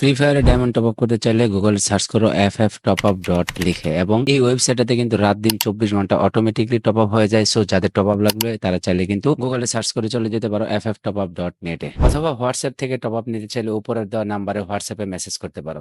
Free ফায়ারে diamond top up করতে চাইলে গুগলে সার্চ করো F F top up dot লিখে এবং এই ওয়েবসাইটটাতে কিন্তু রাত দিন চব্বিশ ঘণ্টা অটোমেটিকলি টপ আপ হয়ে যায়। সো যাদের টপ আপ লাগবে, তারা চাইলে কিন্তু গুগলে সার্চ করে চলে যেতে পারো F F top up dot নেটে অথবা হোয়াটসঅ্যাপ থেকে টপ আপ নিতে চাইলে উপরের দেওয়া নাম্বারে হোয়াটসঅ্যাপে মেসেজ করতে পারো।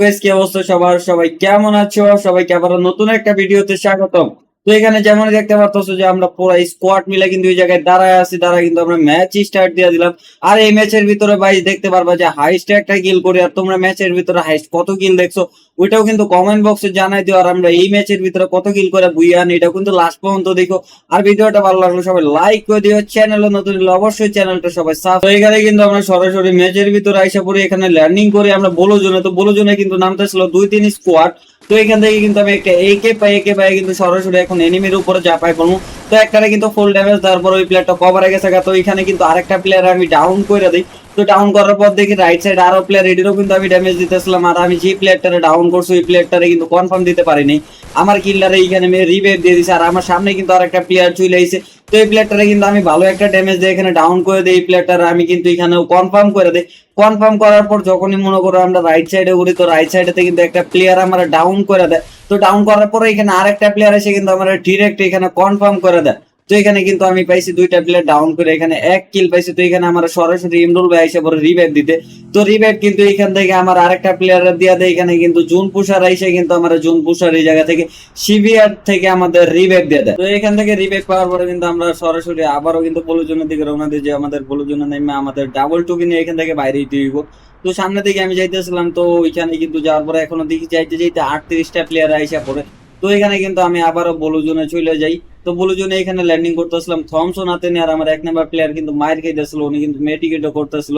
গাইস কি অবস্থা সবার? সবাই কেমন আছো? সবাইকে আবার নতুন একটা ভিডিওতে স্বাগতম। তো এখানে যেমন দেখতে পাচ্ছ যে আমরা পুরো স্কোয়াড মিলে কিন্তু এই জায়গায় দাঁড়ায় আছি, দাঁড়ায় কিন্তু আমরা ম্যাচ স্টার্ট দিয়ে দিলাম। আর এই ম্যাচের ভিতরে ভাই দেখতে পারবা যে হাইস্ট একটা কিল করি, আর তোমরা ম্যাচের ভিতরে হাইস্ট কত কিল দেখছ, ওইটাও কিন্তু কমেন্ট বক্সে জানাই দিও, আর আমরা এই ম্যাচের ভিতরে কত কিল করে বুইয়ান এটাও কিন্তু লাস্ট পর্যন্ত দেখো। আর ভিডিওটা ভালো লাগল সবাই লাইক করে দিও চ্যানেলে নতুন অবশ্যই চ্যানেলটা সবাই সাব এখানে কিন্তু আমরা সরাসরি ম্যাচের ভিতরে আইসা পড়ে, এখানে ল্যান্ডিং করে, আমরা বলো জন্য তো বলো জন্য কিন্তু নামতেছিল দুই তিন স্কোয়াড তো এখান থেকে কিন্তু আমি একটা একে পাই একে পাই কিন্তু সরাসরি এখন এনিমির উপরে চাপাই পড়ব তো একটারে কিন্তু ফুল ড্যামেজ দেওয়ার পর ওই প্লেয়ারটা কভার গেছে তো এখানে কিন্তু আরেকটা প্লেয়ার আমি ডাউন করে দিই। তো ডাউন করার পর দেখি রাইট সাইড আরও প্লেয়ার এটিরও কিন্তু আমি ড্যামেজ দিতেছিলাম। আর আমি যে প্লেয়ারটারে ডাউন করছি, ওই প্লেয়ারটারে কিন্তু কনফার্ম দিতে পারিনি। আমার কিল্লারে এইখানে রিভেভ দিয়ে দিছে। আর আমার সামনে কিন্তু আরেকটা প্লেয়ার চলে আইছে। তো এই প্লেয়ারটারে কিন্তু আমি ভালো একটা ড্যামেজ দিয়ে এখানে ডাউন করে দিই, এই প্লেয়ারটারে আমি কিন্তু এখানে কনফার্ম করে দিই। কনফার্ম করার পর যখনই মনে করো আমরা রাইট সাইডে উড়ি, তো রাইট সাইডেতে কিন্তু একটা প্লেয়ার আমরা ডাউন করে দেয়। তো ডাউন করার পরে এখানে আরেকটা প্লেয়ার এসে কিন্তু আমরা ডিরেক্ট এখানে কনফার্ম করে দেয়। তো এখানে কিন্তু আমি পাইছি দুইটা প্লেয়ার ডাউন করে এখানে এক কিল পাইছি। তো এখানে আমার সরাসরি ইমরুল ভাই এসে পরে রিভাইভ দিতে। তো রিভাইভ কিন্তু এখান থেকে আমার আরেকটা প্লেয়ার দিয়া দেয়। এখানে কিন্তু জুন পুষার আইসে কিন্তু আমার জুন পুষার এই জায়গা থেকে সিভিআর থেকে আমাদের রিভাইভ দিয়ে দেয়। তো এখান থেকে রিভাইভ পাওয়ার পরে কিন্তু আমরা সরাসরি আবারও কিন্তু পলুজনের দিকে রওনা দিই যে আমাদের পলুজনের নেমে আমাদের ডাবল টুকি নিয়ে এখান থেকে বাইরে দিব তো সামনে দিকে আমি যাইতেছিলাম, তো ওইখানে কিন্তু যাওয়ার পরে এখনও দিকে যাইতে যাইতে আটত্রিশটা প্লেয়ার আইসা পড়ে। তো এখানে কিন্তু আমি আবারও বলুজনে চলে যাই। তো বলে যে এখানে ল্যান্ডিং করতেছিলাম। থমসন হাতে নিয়ে আর আমার এক নাম্বার প্লেয়ার কিন্তু মায়ের খাইতেছিল উনি কিন্তু মেটিকেটও করতেছিল।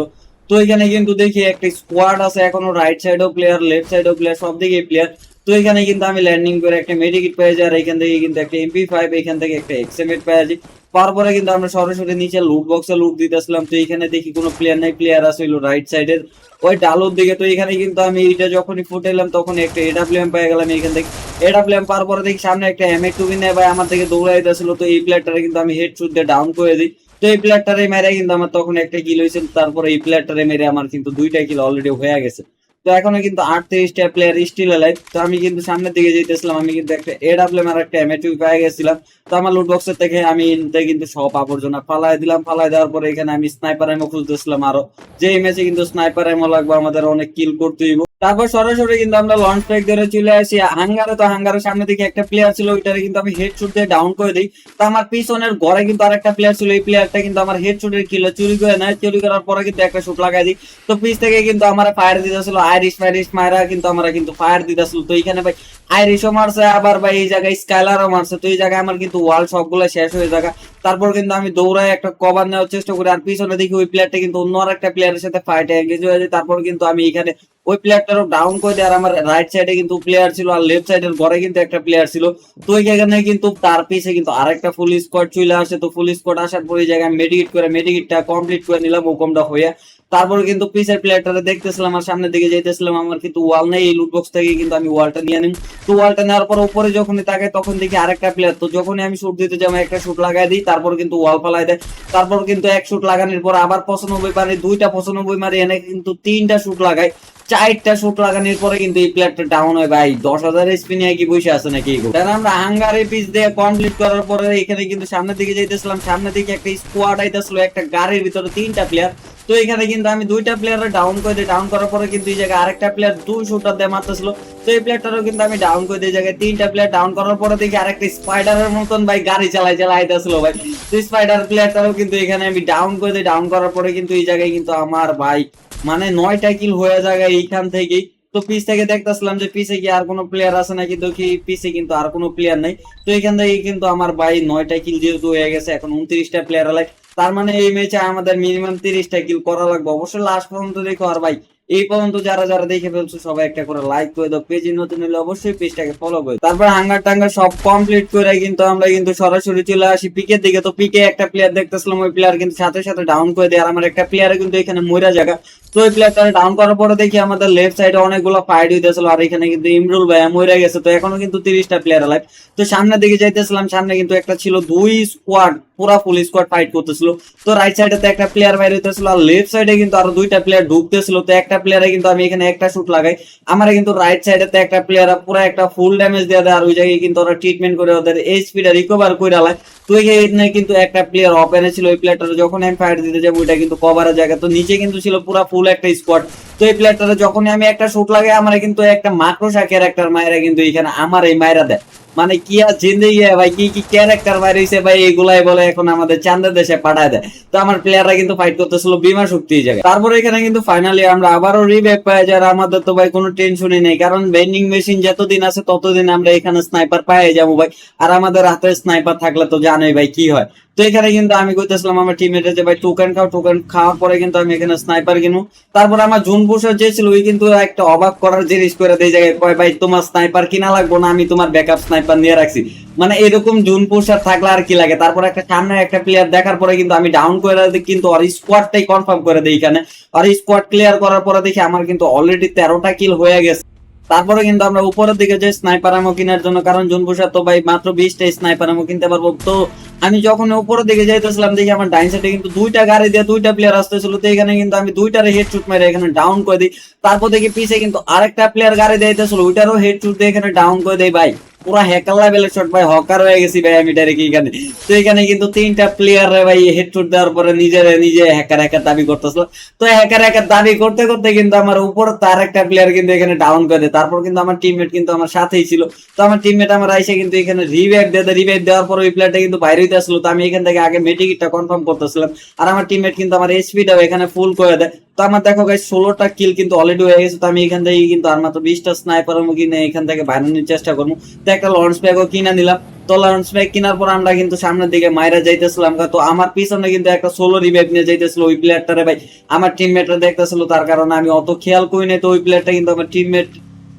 তো এখানে কিন্তু দেখি একটা স্কোয়াড আছে। এখনও রাইট সাইড ও প্লেয়ার লেফট সাইডও প্লেয়ার সব দিকে প্লেয়ার তো এখানে কিন্তু আমি ল্যান্ডিং করে একটা মেডিকেট পেয়ে যাই, আর এখান থেকে কিন্তু একটা এমপি ফাইভ এখান থেকে একটা এক্সএমএট পেয়ে যাই। তারপরে কিন্তু আমরা সরাসরি নিচে লুট বক্সে লুট দিতেছিলাম, তো এখানে দেখি কোনো প্লেয়ার নাই প্লেয়ার আছে রাইট সাইডের ওই ডালোর দিকে, তো এখানে কিন্তু আমি এটা যখনই ফুটাইলাম তখন একটা এডাব্লিউএম পেয়ে গেলাম এখান থেকে। এডাব্লিউএম পার পরে দেখি সামনে একটা এম এমএ টুবি নেয় ভাই আমার থেকে দৌড়াই দিয়েছিল তো এই প্লেয়ারটারে কিন্তু আমি হেড শুট দিয়ে ডাউন করে দিই। তো এই প্লেয়ারটারে মেরে কিন্তু আমার তখন একটা কিল হয়েছিল, তারপরে এই প্লেয়ারটারে মেরে আমার কিন্তু দুইটা কিল অলরেডি হয়ে গেছে। তো এখনও কিন্তু আটত্রিশটা প্লেয়ার স্টিল লাইফ তো আমি কিন্তু সামনের দিকে যেতেছিলাম আমি কিন্তু একটা এ ডাবলে আর একটা এম টুবি পেয়ে গেছিলাম। তো আমার লুট বক্সের থেকে আমি কিন্তু সব আবর্জনা ফালাই দিলাম। ফালাই দেওয়ার পরে এখানে আমি স্নাইপার এমও খুঁজতেছিলাম আরও। যে ম্যাচে কিন্তু স্নাইপার এমও লাগবে, আমাদের অনেক কিল করতে তারপর সরাসরি কিন্তু আমরা লঞ্চ প্যাক ধরে চলে আসি। হাঙ্গারে তো হাঙ্গারের সামনে দিকে একটা প্লেয়ার ছিল, ওইটারে কিন্তু আমি হেড শুট দিয়ে ডাউন করে দিই। তো আমার পিছনের ঘরে কিন্তু আরেকটা প্লেয়ার ছিল, এই প্লেয়ারটা কিন্তু আমার হেড শুটের কিল চুরি করে নেয়। চুরি করার পরে কিন্তু একটা শুট লাগাই দিই। তো পিছ থেকে কিন্তু আমার ফায়ার দিতেছিল আইরিশ ফায়ারিশ মায়েরা কিন্তু আমরা কিন্তু ফায়ার দিতেছিল। তো এইখানে ভাই আইরিশও মারছে, আবার ভাই এই জায়গায় স্কাইলারও মারছে। তো এই জায়গায় আমার কিন্তু ওয়াল সবগুলো শেষ হয়ে যাবে তারপর কিন্তু আমি দৌড়ায় একটা কভার নেওয়ার চেষ্টা করি। আর পিছনে দেখি ওই প্লেয়ারটা কিন্তু অন্য আর একটা প্লেয়ারের সাথে ফাইটে এঙ্গেজ হয়ে যায়। তারপর কিন্তু আমি এখানে ওই প্লেয়ারটারও ডাউন করে দেয় আর আমার রাইট সাইডে কিন্তু প্লেয়ার ছিল আর লেফট সাইডের ঘরে কিন্তু একটা প্লেয়ার ছিল। তো ওই জায়গায় কিন্তু তার পিছে কিন্তু আরেকটা ফুল স্কোয়াড চলে আসে। তো ফুল স্কোয়াড আসার পর এই জায়গায় মেডিকেট করে মেডিকেটটা কমপ্লিট করে নিলাম ওকমটা হয়ে। তারপর কিন্তু পিসের প্লেয়ারটা দেখতেছিলাম আর সামনের দিকে যাইতেছিলাম, আমার কিন্তু ওয়াল নেই, এই লুট বক্স থেকে কিন্তু আমি ওয়ালটা নিয়ে নিই। তো ওয়ালটা নেওয়ার পর উপরে যখনই তাকে তখন দেখি আরেকটা প্লেয়ার তো যখনই আমি শুট দিতে যাব একটা শুট লাগাই দিই, তারপর কিন্তু ওয়াল ফালাই দেয়। তারপর কিন্তু এক শুট লাগানোর পর আবার পঁচানব্বই মারি, দুইটা পঁচানব্বই মারি, এনে কিন্তু তিনটা শুট লাগাই। চারটা শুট লাগানোর পরে কিন্তু এই প্লেয়ারটা ডাউন হয়। ভাই, দশ হাজার স্পি নিয়ে কি বসে আছে নাকি তাহলে আমরা হাঙ্গারে পিস দিয়ে কমপ্লিট করার পরে এখানে কিন্তু সামনের দিকে যাইতেছিলাম। সামনের দিকে একটা স্কোয়াড আইতেছিল, একটা গাড়ির ভিতরে তিনটা প্লেয়ার তো এখানে কিন্তু আমি দুইটা প্লেয়ার ডাউন করে দিই। ডাউন করার পরে কিন্তু এই জায়গায় আরেকটা প্লেয়ার দুই শুটার দিয়ে মারতেছিল। তো এই প্লেয়ারটারও কিন্তু আমি ডাউন করে দিই। জায়গায় তিনটা প্লেয়ার ডাউন করার পরে দেখি আরেকটা স্পাইডারের মতন, ভাই, গাড়ি চালাই চালাই আইতেছিল, ভাই। তো স্পাইডার প্লেয়ারটারও কিন্তু এখানে আমি ডাউন করে দিই। ডাউন করার পরে কিন্তু এই জায়গায় কিন্তু আমার, ভাই মানে নয়টা কিল হয়ে যায় এইখান থেকেই। তো পিস থেকে দেখতেছিলাম যে পিসে কি আর কোনো প্লেয়ার আছে নাকি? দেখি পিসে কিন্তু আর কোনো প্লেয়ার নাই। তো এখান থেকে কিন্তু আমার ভাই নয়টা কিল যেহেতু হয়ে গেছে, এখন উনত্রিশটা প্লেয়ার আলাই তার মানে এই ম্যাচে আমাদের মিনিমাম তিরিশটা কিল করা লাগবে। অবশ্যই লাস্ট পর্যন্ত দেখো আর ভাই এই পর্যন্ত যারা যারা দেখে ফেলছো, সবাই একটা করে লাইক করে দাও। পেজে নতুন হলে অবশ্যই পেজটাকে ফলো করে তারপর হাঙ্গার টাঙ্গার সব কমপ্লিট করে কিন্তু আমরা কিন্তু সরাসরি চলে আসি পিকের দিকে। তো পিকে একটা প্লেয়ার দেখতেছিলাম, ওই প্লেয়ার কিন্তু সাথে সাথে ডাউন করে দেয়। আর আমার একটা প্লেয়ারে কিন্তু এখানে মইরা জায়গা। তো ওই প্লেয়ারটা ডাউন করার পরে দেখি আমাদের লেফট সাইডে অনেকগুলো ফাইট হইতেছিল, আর এখানে কিন্তু ইমরুল ভাই মইরা গেছে। তো এখনও কিন্তু তিরিশটা প্লেয়ার লাইভ তো সামনের দিকে যাইতেছিলাম, সামনে কিন্তু একটা ছিল দুই স্কোয়াড পুরা ফুল স্কোয়াড ফাইট করতেছিল। তো রাইট সাইডে তো একটা প্লেয়ার বাইরে হইতেছিল, আর লেফট সাইডে কিন্তু আরও দুইটা প্লেয়ার ঢুকতেছিল। তো একটা প্লেয়ারে কিন্তু আমি এখানে একটা শুট লাগাই। আমার কিন্তু রাইট সাইডে তো একটা প্লেয়ার পুরো একটা ফুল ড্যামেজ দিয়ে দেয়, আর ওই জায়গায় কিন্তু ওরা ট্রিটমেন্ট করে ওদের এইচপিটা রিকভার করে আলায় তো এখানে কিন্তু একটা প্লেয়ার ওপেনে ছিল, ওই প্লেয়ারটা যখন আমি ফায়ার দিতে যাব, ওইটা কিন্তু কভারের জায়গা। তো নিচে কিন্তু ছিল পুরো ফুল একটা স্কোয়াড তো এই প্লেয়ারটা যখনই আমি একটা শুট লাগাই, আমার কিন্তু একটা মায়েরা কিন্তু এখানে আমার এই মায়েরা দেয়। মানে কি আর ভাই, কি কি ক্যারেক্টার ভাই এগুলাই বলে এখন আমাদের চান্দের দেশে পাঠায় দেয়। তো আমার প্লেয়াররা কিন্তু ফাইট করতেছিল বিমা শক্তি জায়গায়। এখানে কিন্তু ফাইনালি আমরা আবারও রিবেক পাই আমাদের তো ভাই কোনো টেনশনই নেই, কারণ বেন্ডিং মেশিন যতদিন আছে ততদিন আমরা এখানে স্নাইপার পাই যাব ভাই। আর আমাদের হাতে স্নাইপার থাকলে তো জানোই ভাই কি হয়। তো এখানে কিন্তু আমি কইতেছিলাম আমার টিমমেটে যে ভাই টোকেন খাও টোকেন খাওয়ার পরে কিন্তু আমি এখানে স্নাইপার কিনু তারপর আমার জুন বুসার চেয়েছিল ওই কিন্তু একটা অবাক করার জিনিস করে দেয় জায়গায়, কয়, ভাই, তোমার স্নাইপার কিনা লাগবো না? আমি তোমার ব্যাকআপ স্নাইপার নিয়ে রাখছি। মানে এরকম জুন প্রসাদ থাকলে আর কি লাগে? তারপর একটা সামনে একটা প্লেয়ার দেখার পরে কিন্তু আমি ডাউন করে কিন্তু আর স্কোয়াডটাই কনফার্ম করে দিই এখানে। আর স্কোয়াড ক্লিয়ার করার পরে দেখি আমার কিন্তু অলরেডি তেরোটা কিল হয়ে গেছে। তারপরে কিন্তু আমরা উপরের দিকে যে স্নাইপার আমো কেনার জন্য, কারণ জুনপুষার তো ভাই মাত্র বিশটা স্নাইপার আমো কিনতে পারব। তো আমি যখন উপরের দিকে যাইতেছিলাম, দেখি আমার ডাইন সাইডে কিন্তু দুইটা গাড়ি দিয়ে দুইটা প্লেয়ার আসতেছিল। তো এখানে কিন্তু আমি দুইটারে হেড শুট মেরে এখানে ডাউন করে দিই। তারপর দেখি পিছে কিন্তু আরেকটা প্লেয়ার গাড়ি দিতেছিল ওইটারও হেড শুট দিয়ে এখানে ডাউন করে দেয় ভাই। পুরো হ্যাকার লেভেলের শট ভাই, হকার হয়ে গেছি ভাই আমি ডাইরেক্ট এখানে তো এখানে কিন্তু তিনটা প্লেয়ার ভাই হেড শুট দেওয়ার পরে নিজের নিজে হ্যাকার হ্যাকার দাবি করতেছিল। তো হ্যাকার হ্যাকার দাবি করতে করতে কিন্তু আমার উপর তার একটা প্লেয়ার কিন্তু এখানে ডাউন করে দেয়। তারপর কিন্তু আমার টিমমেট কিন্তু আমার সাথেই ছিল। তো আমার টিমমেট আমার আইসে কিন্তু এখানে রিভাইভ দিয়ে রিভাইভ দেওয়ার পর ওই প্লেয়ারটা কিন্তু বাইরে হইতে আসলো তো আমি এখান থেকে আগে মেটিকিটটা কনফার্ম করতেছিলাম। আর আমার টিমমেট কিন্তু আমার এসপিটাও এখানে ফুল করে দেয়। তো আমার দেখো গাইস ষোলোটা কিল কিন্তু অলরেডি হয়ে গেছে, তো আমি এখান থেকে কিন্তু আর মাত্র বিশটা স্নাইপার কিনে এখান থেকে বানানোর চেষ্টা করব। তো একটা লঞ্চ ব্যাগও কিনে নিলাম। তো লঞ্চ ব্যাগ কেনার পর আমরা কিন্তু সামনের দিকে মাইরা যাইতেছিলাম তো আমার পিছনে কিন্তু একটা সোলো রিভাইভ নিয়ে যাইতেছিল ওই প্লেয়ারটারে ভাই। আমার টিমমেটরা দেখতেছিল, তার কারণে আমি অত খেয়াল করি নাই, তো ওই প্লেয়ারটা কিন্তু আমার টিমমেট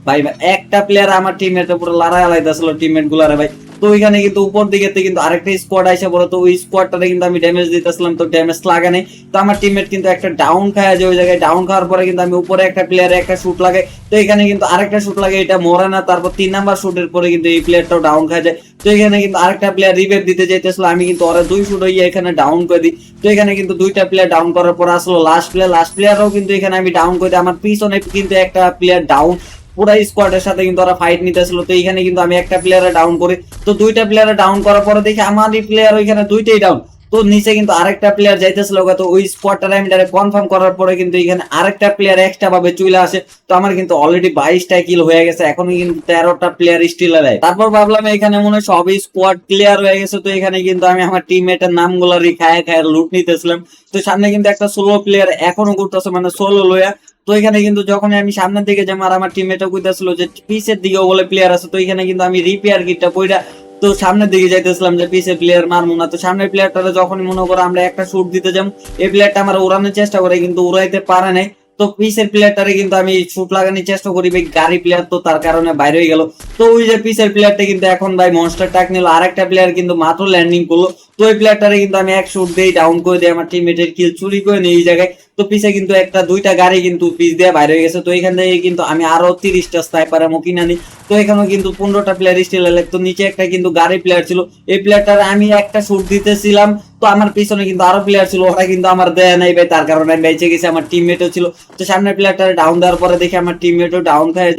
ভাই একটা প্লেয়ার আমার টিমমেট পুরো লড়াই আলাইতেছিল টিমমেট গুলারে ভাই। তো ওইখানে কিন্তু উপর দিকে কিন্তু আরেকটা স্কোয়াড আইসা পড়ে, তো ওই স্কোয়াডটাতে কিন্তু আমি ড্যামেজ দিতেছিলাম, তো ড্যামেজ লাগে নাই। তো আমার টিমমেট কিন্তু একটা ডাউন খায় যে ওই জায়গায় ডাউন খাওয়ার পরে কিন্তু আমি উপরে একটা প্লেয়ারে একটা শুট লাগাই তো এখানে কিন্তু আরেকটা শুট লাগে, এটা মরে না, তারপর তিন নাম্বার শুটের পরে কিন্তু এই প্লেয়ারটাও ডাউন খায় যায়। তো এখানে কিন্তু আরেকটা প্লেয়ার রিভেভ দিতে যাইতেছিল, আমি কিন্তু ওরা দুই শুট হইয়া এখানে ডাউন করে দিই। তো এখানে কিন্তু দুইটা প্লেয়ার ডাউন করার পর আসলো লাস্ট প্লেয়ার লাস্ট প্লেয়ারও কিন্তু এখানে আমি ডাউন করে দিই। আমার পিছনে কিন্তু একটা প্লেয়ার ডাউন পুরা স্কোয়াডের সাথে কিন্তু ওরা ফাইট নিতেছিল। তো এখানে কিন্তু আমি একটা প্লেয়ারে ডাউন করি। তো দুইটা প্লেয়ারে ডাউন করার পরে দেখি আমারই প্লেয়ার ওইখানে দুইটাই ডাউন তো নিচে কিন্তু আরেকটা প্লেয়ার যাইতেছিল তো ওই স্পটটা আমি ডাইরেক্ট কনফার্ম করার পরে কিন্তু এখানে আরেকটা প্লেয়ার এক্সট্রা ভাবে চলে আসে। তো আমার কিন্তু অলরেডি বাইশটা কিল হয়ে গেছে। এখন কিন্তু তেরোটা প্লেয়ার স্টিল দেয় তারপর ভাবলাম এখানে মনে হয় সবই স্কোয়াড ক্লিয়ার হয়ে গেছে। তো এখানে কিন্তু আমি আমার টিমমেটের নামগুলো খায় খায় লুট নিতেছিলাম। তো সামনে কিন্তু একটা সোলো প্লেয়ার এখনও করতেছে মানে সোলো লয়া তো এখানে কিন্তু যখন আমি সামনের দিকে যাব আর আমার টিমমেটও কইতাছিল যে পিসের দিকে বলে প্লেয়ার আছে, তো এখানে কিন্তু আমি রিপেয়ার কিটটা কইরা তো সামনের দিকে যাইতেছিলাম যে পিসের প্লেয়ার মারমু না। তো সামনের প্লেয়ারটা যখনই মনে করো আমরা একটা শুট দিতে যাব, এই প্লেয়ারটা আমরা উড়ানোর চেষ্টা করে কিন্তু উড়াইতে পারে নাই। তো পিসের প্লেয়ারটারে কিন্তু আমি শুট লাগানোর চেষ্টা করি, ভাই। গাড়ি প্লেয়ার তো তার কারণে বাইরে হয়ে গেল। তো ওই যে পিসের প্লেয়ারটা কিন্তু এখন, ভাই মনস্টার টাক নিল। আরেকটা প্লেয়ার কিন্তু মাত্র ল্যান্ডিং করল। তো ওই প্লেয়ারটারে কিন্তু আমি এক শুট দিয়ে ডাউন করে দিই আমার টিমমেটের কিল চুরি করে নিই এই জায়গায়। তো পিছে কিন্তু একটা, দুইটা গাড়ি কিন্তু পিস দিয়ে বাইরে হয়ে গেছে। তো এখান থেকে কিন্তু আমি আরও তিরিশটা স্নাইপার এমন কিনে আনি। তো এখানেও কিন্তু পনেরোটা প্লেয়ার স্টিল তো নিচে একটা কিন্তু গাড়ি প্লেয়ার ছিল। এই প্লেয়ারটার আমি একটা শুট দিতেছিলাম। তো আমার পিছনে কিন্তু আরও প্লেয়ার ছিল, ওরা কিন্তু আমার দেয় নাই ভাই, তার কারণে বেঁচে গেছি, আমার টিমমেটও ছিল। তো সামনের প্লেয়ারটা ডাউন দেওয়ার পরে দেখি আমার টিমমেটও ডাউন খায়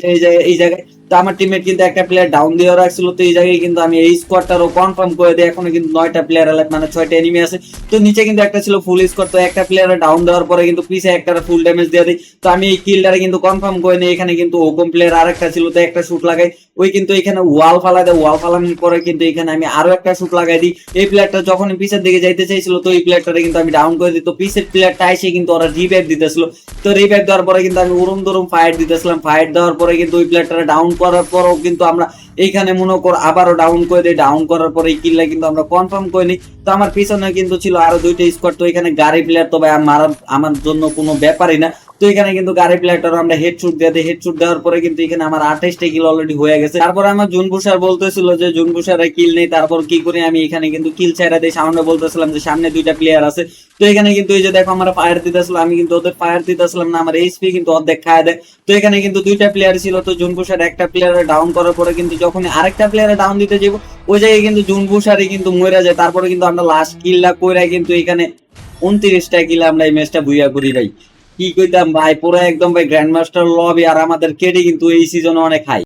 এই জায়গায়। আমার টিমমেট কিন্তু একটা প্লেয়ার ডাউন দিয়ে রাখছিল, তো এই জায়গায় কিন্তু আমি এই স্কোয়াডটারও কনফার্ম করে দিই, এখনও কিন্তু নয়টা প্লেয়ার মানে ছয়টা এনিমি আছে। তো নিচে কিন্তু একটা ছিল ফুল স্কোয়াড তো একটা প্লেয়ার ডাউন দেওয়ার পরে কিন্তু পিছে একটা ফুল ড্যামেজ দিয়ে দিই। তো আমি এই কিলটারে কিন্তু কনফার্ম করে নিই, এখানে কিন্তু হুকুম প্লেয়ার আরেকটা ছিল, তো একটা শুট লাগাই। ওই কিন্তু এখানে ওয়াল ফালা দেয় ওয়াল ফালানোর পরে কিন্তু এখানে আমি আরও একটা শুট লাগাই দিই। এই প্লেয়ারটা যখন পিছের দিকে যাইতে চাইছিল, তো এই প্লেয়ারটারে কিন্তু আমি ডাউন করে দিই। তো পিছের প্লেয়ারটা এসে কিন্তু ওরা রিভাইভ দিতেছিল। তো রিভাইভ দেওয়ার পরে কিন্তু আমি উরুম দুরুম ফাইট দিতেছিলাম। ফাইট দেওয়ার পরে কিন্তু ওই প্লেয়ারটারে ডাউন করার পরও কিন্তু আমরা এইখানে মনে কর আবারও ডাউন করে দিই ডাউন করার পরে এই কিল্লা কিন্তু আমরা কনফার্ম করে নিই। তো আমার পিছনে কিন্তু ছিল আরও দুইটা স্কোয়াড তো এখানে গাড়ি প্লেয়ার তো ভাই আমার আমার জন্য কোনো ব্যাপারই না। তো এখানে কিন্তু গাড়ি প্লেয়ারটার আমরা হেডশুট দিয়ে দিই। হেডশুট দেওয়ার পরে কিন্তু এখানে আমার আঠাশটা কিল অলরেডি হয়ে গেছে। তারপর আমার জুনপুষার বলতেছিল যে জুনপুষার কিল নেই, তারপর কি করে আমি? এখানে কিন্তু কিল ছাইরা দিই। সামনে বলতেছিলাম যে, সামনে দুইটা প্লেয়ার আছে। তো এখানে কিন্তু এই যে দেখো, আমরা ফায়ার দিতেছিল, আমি কিন্তু ওদের ফায়ার দিতেছিলাম না, আমার এইচপি কিন্তু অর্ধেক খায় দেয়। তো এখানে কিন্তু দুইটা প্লেয়ার ছিল, তো জুনপুষার একটা প্লেয়ারে ডাউন করার পরে কিন্তু যখন আরেকটা প্লেয়ারে ডাউন দিতে যাব, ওই জায়গায় কিন্তু জুন জুনপুষারই কিন্তু মরে যায়। তারপরে কিন্তু আমরা লাস্ট কিলটা কইরা কিন্তু এখানে উনত্রিশটা কিল আমরা এই ম্যাচটা বুইয়া করি ভাই কি কইতাম ভাই, পুরো একদম ভাই গ্র্যান্ড মাস্টার লবি আর আমাদের কেটে কিন্তু এই সিজনে অনেক হাই